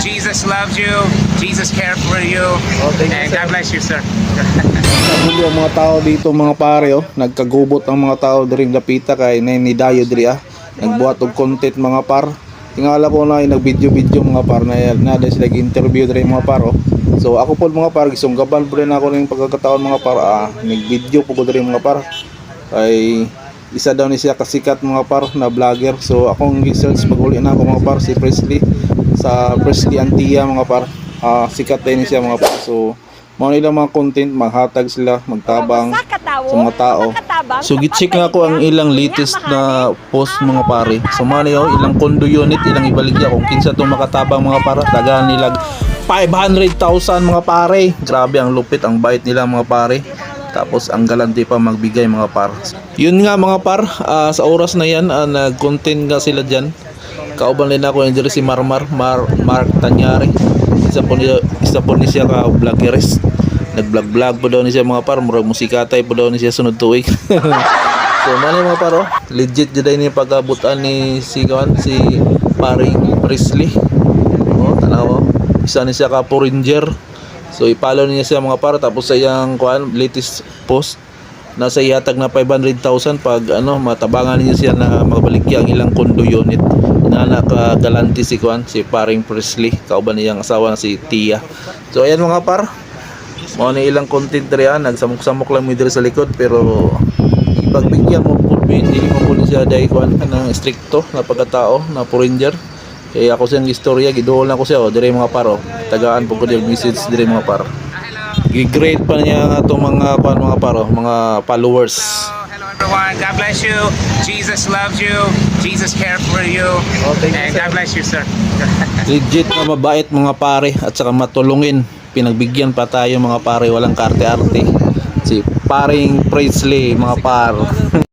Jesus loves you. Jesus cares for you. Oh, thank you, and sir. God bless you, sir. Naguli ang mga tao dito mga pare oh. Nagkagubot ang mga tao diring dapita kay nay ni Dayo diri ah. Nagbuhat og content mga par. Tingala ko na nag-video-video mga par na na sila interview diri mga par oh. So ako po mga par gisunggaban po rin ako ng pagkakataon mga par ah. Nag-video po ko diri mga par. Ay isa daw ni siya kasikat mga par na vlogger. So akong research pag-uli na ako mga par si Presley sa Presley Antia mga par. Ah, sikat din siya mga par. So mga nila mga content, maghatag sila, magtabang sa mga tao. So gitchik nga ko ang ilang latest na post mga pare. So man yo ilang condo unit ilang ibaligya kung kinsa tong makatabang mga para tagaan nila 500,000 mga pare. Grabe ang lupit ang bait nila mga pare. Tapos ang galante pa magbigay mga par. Yun nga mga par, ah, sa oras na yan, ah, nag-content nga sila dyan. Kauban din ako yung si Marmar, Mar Mark Tanyari. Isa po niya, isa po niya siya ka vloggeres. Nag-vlog-vlog po daw niya siya mga par, murag musikatay po daw niya siya sunod tuig. so mali mga paro, legit jud ni pagabutan ni si Kawan, si paring Presley. Oh, tanaw. Isa ni siya ka Ranger. So ipalo niya siya mga par tapos sa iyang kuan latest post nasa ihatag na 500,000 pag ano matabangan niya siya na mabalikya ang ilang condo unit inana ka galanti si kuan si paring Presley. Kauban niyang asawa na si Tia. So ayan mga par. Mo ni ilang content riyan nagsamok-samok lang diri sa likod pero ipagbigyan mo po hindi mo po siya dai kuan ng stricto na pagkatao na foreigner kaya ako siyang istorya giduol na ko siya o dire mga paro tagaan po ko diri message dire mga par gi-grade pa niya nga itong mga kuan mga paro mga followers Hello, everyone. God bless you. Jesus loves you. Jesus cares for you. Oh, thank you, and. God bless you, sir. legit na mabait mga pare at saka matulungin pinagbigyan pa tayo mga pare walang karte-arte si paring Presley mga par